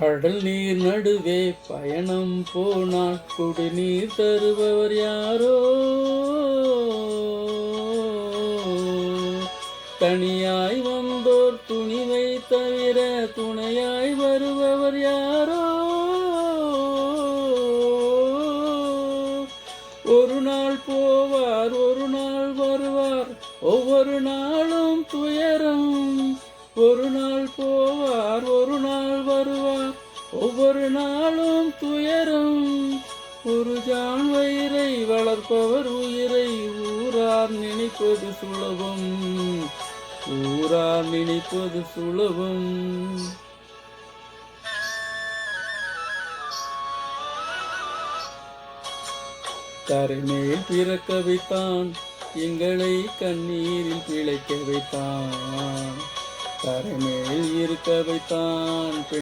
கடல் நீர் நடுவே பயணம் போனால் குடிநீர் தருபவர் யாரோ? தனியாய் வந்தோர் துணிவை தவிர துணையாய் வருபவர் யாரோ? ஒரு நாள் போவார் ஒரு நாள் வருவார் ஒவ்வொரு நாளும் துயரம். ஒரு நாள் போவார் ஒரு நாள் வருவார். ஒவ்வொரு நாளும் துயரும். ஒரு ஜான் வயிறை வளர்ப்பவர் உயிரை ஊரார் நினைப்பது சுலபம். ஊரார் நினைப்பது சுலபம். கரைமேல் பிறக்க வைத்தான் எங்களை கண்ணீரில் பிழைக்க வைத்தான். கரைமேல் இருக்க வைத்தான்